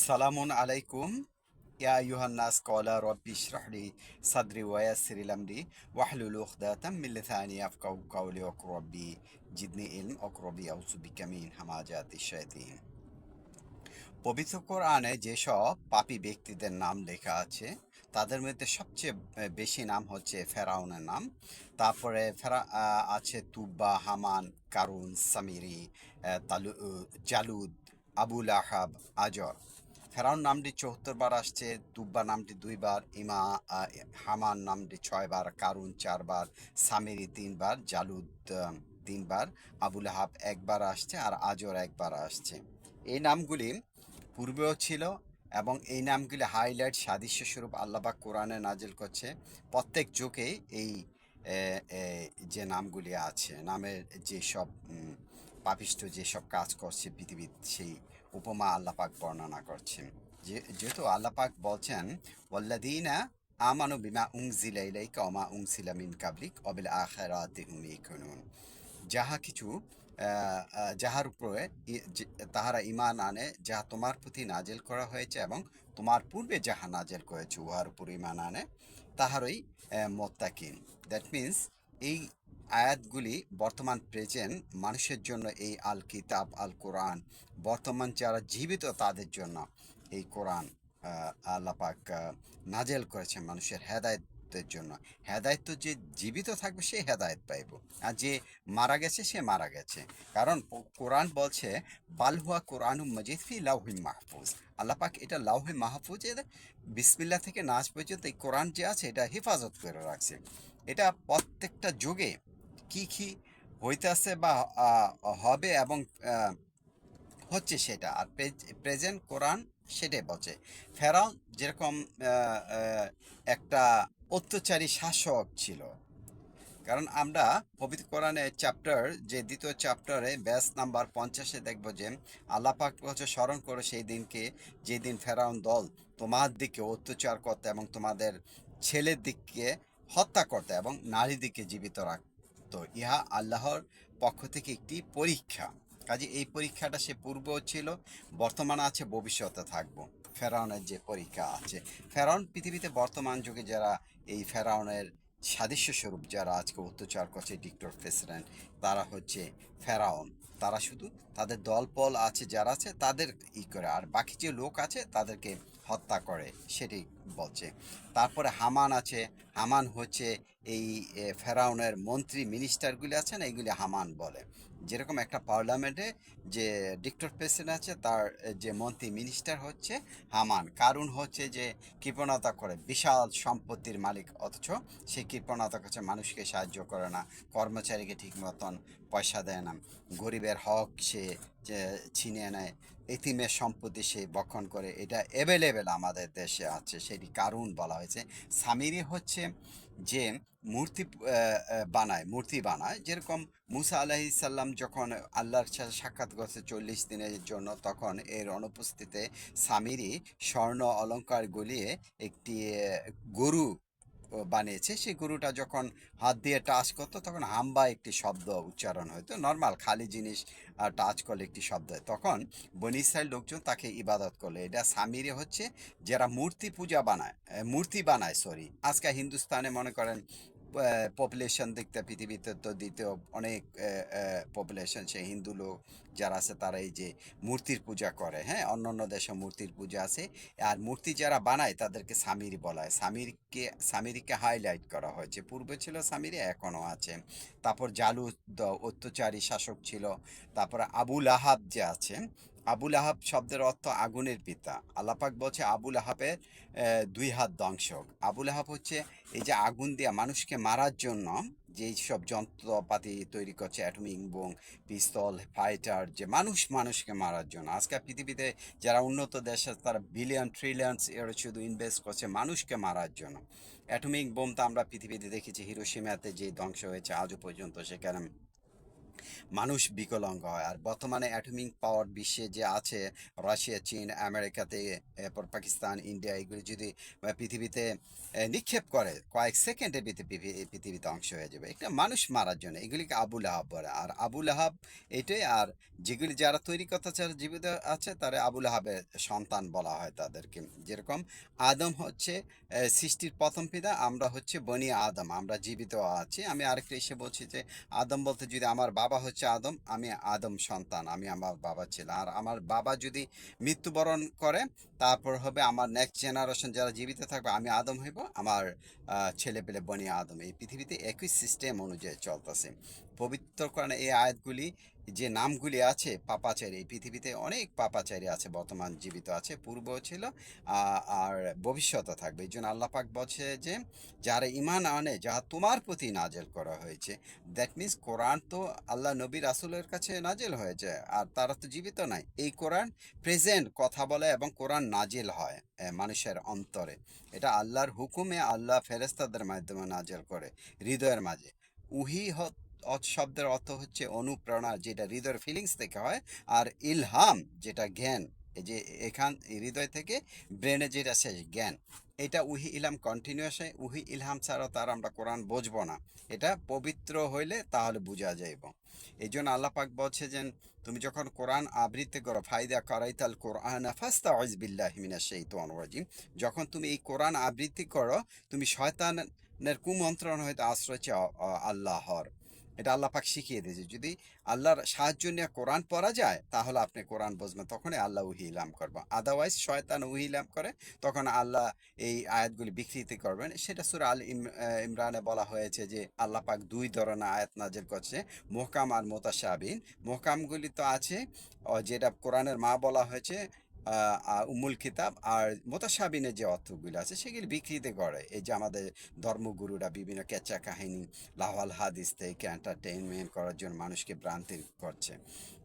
সালামুন আলাইকুম। ইয়া আইয়ুহান নাস ক্বালা রাব্বি ইশরাহ লি সাদরি ওয়া আমরি ওয়াহলুল উকদাতাম মিন লিসানি ইয়াফকাহু কাওলি ওয়া জিদনি ইলম ওয়া রাব্বি, আউযু বিকা মিন হামাজাতিশ শায়াতিন। পবিত্র কোরআনে যেসব পাপী ব্যক্তিদের নাম লেখা আছে, তাদের মধ্যে সবচেয়ে বেশি নাম হচ্ছে ফেরাউনের নাম। তারপরে ফেরা আছে তুব্বা, হামান, কারুন, সামিরি তালু, জালুদ আবুল আহাব আজর। ফেরাউন নামটি চৌহত্তর বার আসছে তুব্বা নামটি দুইবার ইমা হামান নামটি ছয়বার কারুন চারবার সামিরি তিনবার জালুদ তিনবার আবুল আহাব একবার আসছে আর আজর একবার আসছে। এই নামগুলি পূর্বেও ছিল এবং এই নামগুলি হাইলাইট সাদৃশ্য স্বরূপ আল্লাহবাক কোরআনে নাজিল করছে। প্রত্যেক যুগেই এই যে নামগুলি আছে নামের যেসব উম, পাপিষ্ঠ যেসব কাজ করছে পৃথিবীর সেই উপমা আল্লাপাক বর্ণনা করছেন। যে, যেহেতু আল্লাপাক বলছেন ওয়াল্লাদিনা আমানু বিমা উংজিলা ইলাইকা ওমা উংসিলা মিন কাবলিক অবিল আখিরাতি হুম ইয়াকুনুন। যাহা কিছু যাহার উপরে তাহারা ইমান আনে, যাহা তোমার প্রতি নাজেল করা হয়েছে এবং তোমার পূর্বে যাহা নাজেল করেছে, উহার উপর ইমান আনে, তাহারই মোত্তাকিন। দ্যাট মিন্স এই আয়াতগুলি বর্তমান প্রেজেন্ট, মানুষের জন্য এই আল কিতাব আল কোরআন বর্তমান যারা জীবিত তাদের জন্য এই কোরআন আল্লাহ নাজেল করেছেন মানুষের হেদায়তের জন্য। হেদায়ত তো যে জীবিত থাকবে সে হেদায়ত পাইব। আর যে মারা গেছে সে মারা গেছে। কারণ কোরআন বলছে বালহুয়া কোরআন মজিদ ফি লাউহি মাহফুজ। আল্লাহ পাক এটা লাউহে মাহফুজের বিসমিল্লা থেকে নাচ পর্যন্ত এই কোরআন যে আছে, এটা হেফাজত করে রাখছে। এটা প্রত্যেকটা যুগে কি কি হইতেছে বা হবে এবং হচ্ছে সেটা। আর প্রেজেন্ট কোরআন সেটাই বলছে। ফেরাউন যেরকম একটা অত্যাচারী শাসক ছিল। কারণ আমরা পবিত্র কোরআনের চ্যাপ্টার যে দ্বিতীয় চ্যাপ্টারে ব্যাস নাম্বার পঞ্চাশে দেখব যে, আল্লাহ পাক হচ্ছে স্মরণ করো সেই দিনকে, যেদিন ফেরাউন দল তোমার দিকে অত্যাচার করতে এবং তোমাদের ছেলের দিককে হত্যা করতে এবং নারী দিকে জীবিত রাখতো। ইহা আল্লাহর পক্ষ থেকে একটি পরীক্ষা। কাজে এই পরীক্ষাটা সে পূর্ব ছিল, বর্তমান আছে, ভবিষ্যতে থাকব। ফেরাউনের যে পরীক্ষা আছে। ফেরাউন পৃথিবীতে বর্তমান যুগে যারা এই ফেরাউনের সাদৃশ্য স্বরূপ যারা আজকে অত্যাচার করছে, ডিক্টর প্রেসিডেন্ট, তারা হচ্ছে ফেরাউন। তারা শুধু তাদের দলপল আছে, যারা আছে, তাদের ই করে। আর বাকি যে লোক আছে, তাদেরকে হত্যা করে, সেটি বলছে। তারপরে হামান আছে। হামান হচ্ছে এই ফেরাউনের মন্ত্রী মিনিস্টারগুলি আছে না এইগুলি হামান বলে। যেরকম একটা পার্লামেন্টে যে ডিক্টর প্রেসিডেন্ট আছে, তার যে মন্ত্রী মিনিস্টার হচ্ছে হামান। কারণ হচ্ছে যে কৃপণতা করে, বিশাল সম্পত্তির মালিক অথচ সে কৃপণতা করছে, মানুষকে সাহায্য করে না, কর্মচারীকে ঠিক মতন পয়সা দেয় না। গরিবের হক সে যে ছিনিয়ে নেয়। এতিমের সম্পত্তি সে বক্ষণ করে, এটা অ্যাভেলেবেল আমাদের দেশে আছে, সেটি কারণ বলা হয়েছে। সামিরি হচ্ছে যে মূর্তি বানায় মূর্তি বানায়। যেরকম মুসা আলাহি সাল্লাম যখন আল্লাহর সাথে সাক্ষাৎ করছে চল্লিশ দিনের জন্য, তখন এর অনুপস্থিতিতে সামিরি স্বর্ণ অলঙ্কার গলিয়ে একটি গরু বানিয়েছে, সেই গরুটা যখন হাত দিয়ে টাচ করতো, তখন হাম্বা একটি শব্দ উচ্চারণ হতো নর্মাল খালি জিনিস টাচ করলে একটি শব্দ হয়। তখন বনিসাইল লোকজন তাকে ইবাদত করলে। এটা সামিরে হচ্ছে যারা মূর্তি পূজা বানায় মূর্তি বানায় সরি আজকে হিন্দুস্তানে মনে করেন পপুলেশন দেখতে পৃথিবীতে তো দ্বিতীয় অনেক পপুলেশন সে হিন্দু লোক যারা আছে তারা এই যে মূর্তির পূজা করে হ্যাঁ? অন্য অন্য দেশে মূর্তির পূজা আছে। আর মূর্তি যারা বানায় তাদেরকে সামিরি বলা হয়। সামিরকে সামিরিকে হাইলাইট করা হয়েছে পূর্বে ছিল সামিরি এখনও আছে। তারপর জালু অত্যাচারী শাসক ছিল। তারপরে আবুল আহাব যে আছে আবুল আহাব শব্দের অর্থ আগুনের পিতা। আল্লাপাক বলছে আবুল আহাবের দুই হাত দংশক আবুল আহাব হচ্ছে এই যে আগুন দিয়ে মানুষকে মারার জন্য যেই সব যন্ত্রপাতি তৈরি করছে অ্যাটমিক বোম পিস্তল, ফাইটার, যে মানুষ মানুষকে মারার জন্য। আজকে পৃথিবীতে যারা উন্নত দেশ আছে, তারা বিলিয়ন ট্রিলিয়নস এর শুধু ইনভেস্ট করছে মানুষকে মারার জন্য। অ্যাটমিক বোম তো আমরা পৃথিবীতে দেখেছি হিরোসীমাতে যে ধ্বংস হয়েছে, আজও পর্যন্ত সেখানে মানুষ বিকলাঙ্গ হয়। আর বর্তমানে অ্যাটমিক পাওয়ার বিশ্বে যে আছে, রাশিয়া, চীন, আমেরিকাতে এরপর পাকিস্তান, ইন্ডিয়া, এগুলি যদি পৃথিবীতে নিক্ষেপ করে, কয়েক সেকেন্ডে পৃথিবীতে অংশ হয়ে যাবে। একটা মানুষ মারার জন্য, এগুলিকে আবুল আহাব বলে। আর আবুল আহাব এটাই, আর যেগুলি যারা তৈরি করতে যারা জীবিত আছে, তারা আবুল আহাবের সন্তান বলা হয় তাদেরকে। যেরকম আদম হচ্ছে সৃষ্টির প্রথম পিতা, আমরা হচ্ছে বনি আদম, আমরা জীবিত আছি। আমি আরেকটা এসে বলছি যে, আদম বলতে যদি আমার বাবা হচ্ছে আদম, আমি আদম সন্তান, আমি আমার বাবা ছিলাম আর আমার বাবা যদি মৃত্যুবরণ করে, তারপর হবে আমার নেক্সট জেনারেশন যারা জীবিত থাকবে, আমি আদম হইব, আমার ছেলে পেলে বনি আদম। এই পৃথিবীতে একই সিস্টেম অনুযায়ী চলতেছে। পবিত্র কারণে এই আয়াতগুলি যে নামগুলি আছে পাপাচারী, এই পৃথিবীতে অনেক পাপাচারী আছে, বর্তমান জীবিত আছে পূর্ব ছিল আর ভবিষ্যতে থাকবে। এই জন্য আল্লাহ পাক বলছে যে, যারা ইমান আনে, যাহা তোমার প্রতি নাজেল করা হয়েছে দ্যাট মিন্স কোরআন তো আল্লাহ নবী রাসুলের কাছে নাজেল হয়েছে, আর তারা তো জীবিত নাই। এই কোরআন প্রেজেন্ট কথা বলে এবং কোরআন নাজেল হয় মানুষের অন্তরে। এটা আল্লাহর হুকুমে আল্লাহ ফেরেস্তাদের মাধ্যমে নাজেল করে, হৃদয়ের মাঝে। উহি হ- অ- শব্দের অর্থ হচ্ছে অনুপ্রেরণা, যেটা হৃদয়ের ফিলিংস থেকে হয়, আর ইলহাম, যেটা জ্ঞান, এই যে এখান হৃদয় থেকে ব্রেনে যেটা শেষ জ্ঞান, এটা উহি ইলহাম কন্টিনিউয়াস উহি ইলহাম ছাড়া তার আমরা কোরআন বুঝব না, এটা পবিত্র হইলে তাহলে বোঝা যাইব এই জন্য আল্লাহ পাক বলছে যে, তুমি যখন কোরআন আবৃত্তি করো ফায়দা করাইতাল কোরআন ফাস্তা বিল্লাহি মিনাশ শাইতানির রাজিম যখন তুমি এই কোরআন আবৃত্তি করো, তুমি শয়তানের কুমন্ত্রণ হয়তো আশ্রয় চাও আল্লাহর এটা আল্লাহ পাক শিখিয়ে দিয়েছে। যদি আল্লাহর সাহায্য নিয়ে কোরআন পড়া যায়, তাহলে আপনি কোরআন বুঝবেন, তখনই আল্লাহ উহি ইলাম করব। আদারওয়াইজ শয়তান উহি ইলাম করে, তখন আল্লাহ এই আয়াতগুলি বিকৃতি করবেন। সেটা সুরা আল ইম- ইমরানে বলা হয়েছে যে, আল্লাহ পাক দুই ধরনের আয়াত নাজের করছে, মোহকাম আর মোতাসাবিন মোহকামগুলি তো আছে যেটা কোরআনের মা বলা হয়েছে উমুল কিতাব আর মোতাসাবিনের যে অর্থগুলো আছে সেগুলি বিকৃতি করে এই যে আমাদের ধর্মগুরুরা বিভিন্ন কেচা কাহিনী লাহওয়াল হাদিস থেকে এন্টারটেইনমেন্ট করার জন্য মানুষকে ভ্রান্তি করছে।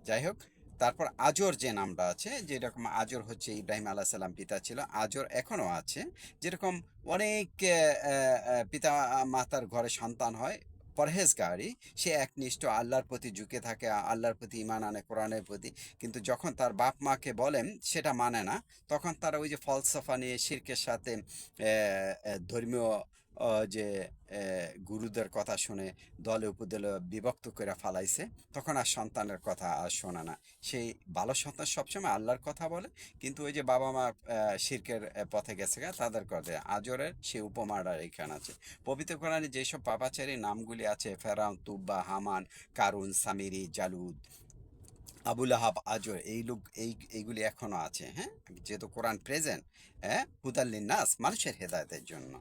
যাই হোক, তারপর আজর যে নামটা আছে, যেরকম আজর হচ্ছে ইব্রাহিম আলাহ সাল্লাম পিতা ছিল, আজর এখনও আছে। যেরকম অনেক পিতা মাতার ঘরে সন্তান হয় পরহেজগারি সে একনিষ্ঠ আল্লাহর প্রতি ঝুঁকে থাকে, আল্লাহর প্রতি ইমান আনে, কোরআনের প্রতি। কিন্তু যখন তার বাপ মাকে বলেন, সেটা মানে না, তখন তারা ওই যে ফলসফা নিয়ে, শিরকের সাথে ধর্মীয় যে গুরুদের কথা শুনে দলে উপদলে বিভক্ত করে ফালাইছে, তখন আর সন্তানের কথা আর শোনা না। সেই ভালো সন্তান সবসময় আল্লাহর কথা বলে, কিন্তু ওই যে বাবা মা শিরকের পথে গেছে তাদের কথা, আজরের সেই উপমাটা এখানে আছে। পবিত্র কোরআনে যেসব পাপাচারী নামগুলি আছে, ফেরাউন, তুব্বা, হামান, কারুন, সামিরি, জালুদ, আবুল আহাব, আজর, এই লোক, এই, এইগুলি এখনও আছে হ্যাঁ? যেহেতু কোরআন প্রেজেন্ট হ্যাঁ? হুদাল্লিন নাস মানুষের হেদায়তের জন্য।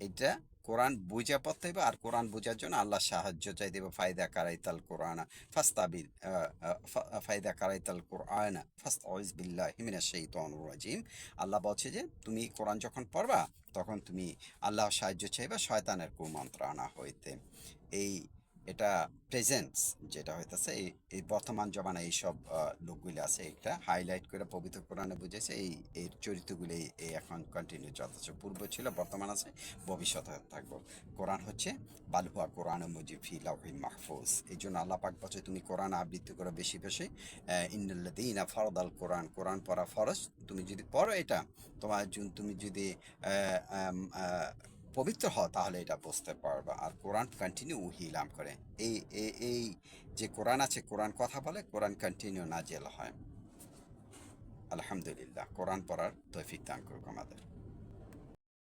এটা কোরআন বোঝা পড়তে হবে আর কোরআন বোঝার জন্য আল্লাহ সাহায্য চাই দেবে ফায়দা কারাইতাল কোরআন ফাস্তাবিল ফায়দা কারাইতাল কোরআন ফাস্ত ওয়াইজ বিল্লাহ হিমিনা সেই রাজিম। আল্লাহ বলছে যে, তুমি কোরআন যখন পড়বা, তখন তুমি আল্লাহ সাহায্য চাইবা শয়তানের কুমন্ত্রণা হইতে। এই এটা প্রেজেন্স যেটা হইতেছে এই বর্তমান জমানায় এইসব লোকগুলি আছে এটা হাইলাইট করে পবিত্র কোরআনে বুঝেছে এই এর চরিত্রগুলি এই এখন কন্টিনিউ চলতেছে। পূর্ব ছিল, বর্তমান আছে, ভবিষ্যতে থাকব। কোরআন হচ্ছে বালহুয়া কোরআন মুজিব ফি লাউহি মাহফুজ। এই জন্য আল্লাহ পাক বলছে, তুমি কোরআন আবৃত্তি করো বেশি বেশি। ইন্নাল্লাদিনা ফরদাল কোরআন। কোরআন পড়া ফরজ। তুমি যদি পড়ো এটা, তোমার জন্য তুমি যদি পবিত্র হও, তাহলে এটা বুঝতে পারবে। আর কোরআন কন্টিনিউ হিলাম করে। এই, এই- যে কোরআন আছে, কোরআন কথা বলে, কোরআন কন্টিনিউ নাজেল হয়। আলহামদুলিল্লাহ, কোরআন পড়ার তৌফিক দান করুক আমাদের।